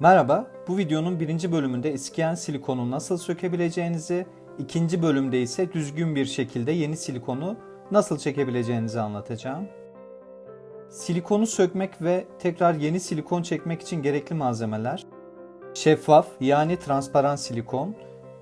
Merhaba, bu videonun birinci bölümünde eskiyen silikonu nasıl sökebileceğinizi, ikinci bölümde ise düzgün bir şekilde yeni silikonu nasıl çekebileceğinizi anlatacağım. Silikonu sökmek ve tekrar yeni silikon çekmek için gerekli malzemeler Şeffaf yani transparan silikon.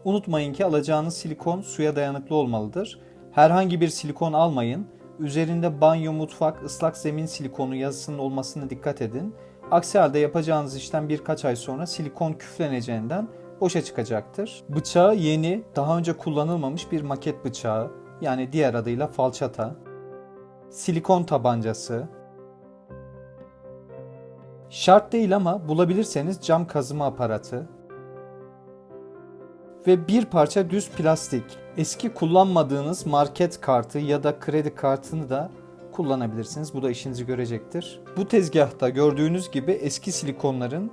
Unutmayın ki alacağınız silikon suya dayanıklı olmalıdır. Herhangi bir silikon almayın. Üzerinde banyo, mutfak, ıslak zemin silikonu yazısının olmasına dikkat edin. Aksi halde yapacağınız işten birkaç ay sonra silikon küfleneceğinden boşa çıkacaktır. Bıçağı yeni, daha önce kullanılmamış bir maket bıçağı, yani diğer adıyla falçata. Silikon tabancası, Şart değil ama bulabilirseniz cam kazıma aparatı ve bir parça düz plastik. Eski kullanmadığınız market kartı ya da kredi kartını da kullanabilirsiniz. Bu da işinizi görecektir. Bu tezgahta gördüğünüz gibi eski silikonların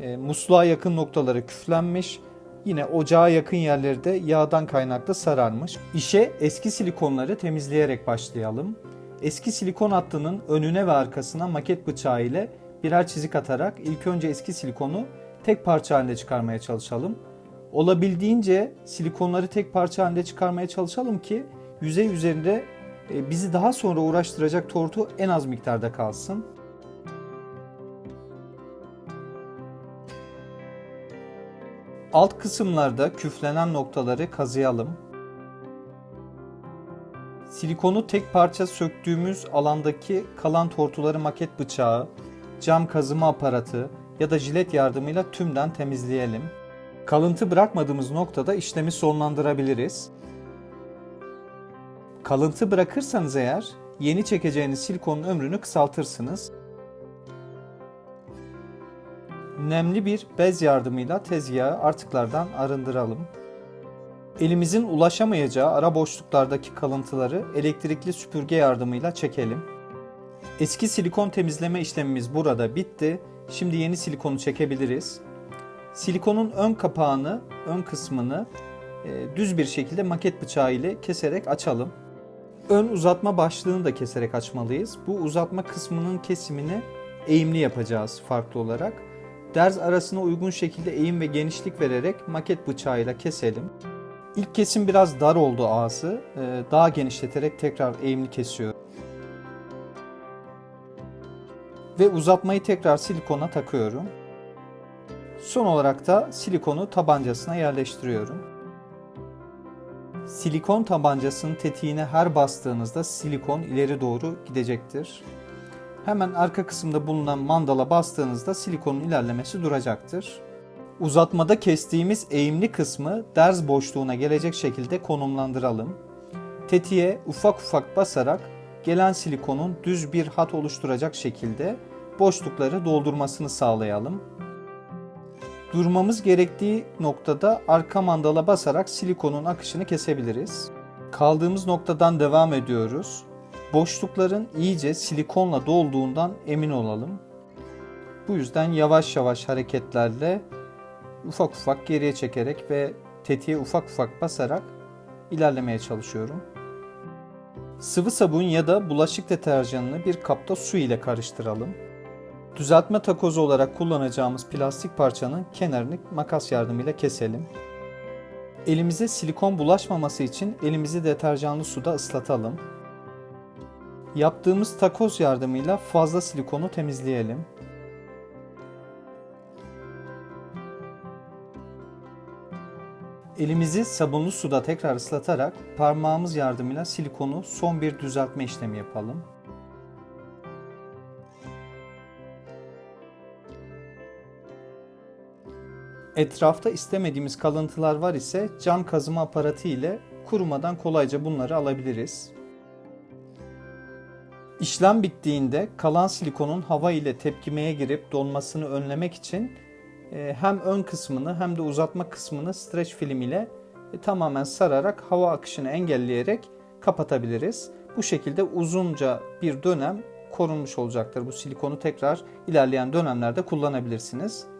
e, musluğa yakın noktaları küflenmiş. Yine ocağa yakın yerleri de yağdan kaynaklı sararmış. İşe eski silikonları temizleyerek başlayalım. Eski silikon hattının önüne ve arkasına maket bıçağı ile birer çizik atarak ilk önce eski silikonu tek parça halinde çıkarmaya çalışalım. Olabildiğince silikonları tek parça halinde çıkarmaya çalışalım ki yüzey üzerinde bizi daha sonra uğraştıracak tortu en az miktarda kalsın. Alt kısımlarda küflenen noktaları kazıyalım. Silikonu tek parça söktüğümüz alandaki kalan tortuları maket bıçağı, cam kazıma aparatı ya da jilet yardımıyla tümden temizleyelim. Kalıntı bırakmadığımız noktada işlemi sonlandırabiliriz. Kalıntı bırakırsanız eğer yeni çekeceğiniz silikonun ömrünü kısaltırsınız. Nemli bir bez yardımıyla tezgahı artıklardan arındıralım. Elimizin ulaşamayacağı ara boşluklardaki kalıntıları elektrikli süpürge yardımıyla çekelim. Eski silikon temizleme işlemimiz burada bitti. Şimdi yeni silikonu çekebiliriz. Silikonun ön kapağını, ön kısmını e, düz bir şekilde maket bıçağı ile keserek açalım. Ön uzatma başlığını da keserek açmalıyız. Bu uzatma kısmının kesimini eğimli yapacağız farklı olarak. Derz arasına uygun şekilde eğim ve genişlik vererek maket bıçağıyla keselim. İlk kesim biraz dar oldu ağzı. E, Daha genişleterek tekrar eğimli kesiyorum. ve uzatmayı tekrar silikona takıyorum. Son olarak da silikonu tabancasına yerleştiriyorum. Silikon tabancasının tetiğine her bastığınızda silikon ileri doğru gidecektir. Hemen arka kısımda bulunan mandala bastığınızda silikonun ilerlemesi duracaktır. Uzatmada kestiğimiz eğimli kısmı derz boşluğuna gelecek şekilde konumlandıralım. Tetiğe ufak ufak basarak gelen silikonun düz bir hat oluşturacak şekilde boşlukları doldurmasını sağlayalım. Durmamız gerektiği noktada arka mandala basarak silikonun akışını kesebiliriz. Kaldığımız noktadan devam ediyoruz. Boşlukların iyice silikonla dolduğundan emin olalım. Bu yüzden yavaş yavaş hareketlerle ufak ufak geriye çekerek ve tetiğe ufak ufak basarak ilerlemeye çalışıyorum. Sıvı sabun ya da bulaşık deterjanını bir kapta su ile karıştıralım. Düzeltme takozu olarak kullanacağımız plastik parçanın kenarını makas yardımıyla keselim. Elimize silikon bulaşmaması için elimizi deterjanlı suda ıslatalım. Yaptığımız takoz yardımıyla fazla silikonu temizleyelim. Elimizi sabunlu suda tekrar ıslatarak parmağımız yardımıyla silikonu son bir düzeltme işlemi yapalım. Etrafta istemediğimiz kalıntılar var ise cam kazıma aparatı ile kurumadan kolayca bunları alabiliriz. İşlem bittiğinde kalan silikonun hava ile tepkimeye girip donmasını önlemek için e, hem ön kısmını hem de uzatma kısmını streç film ile e, tamamen sararak hava akışını engelleyerek kapatabiliriz. Bu şekilde uzunca bir dönem korunmuş olacaktır. Bu silikonu tekrar ilerleyen dönemlerde kullanabilirsiniz.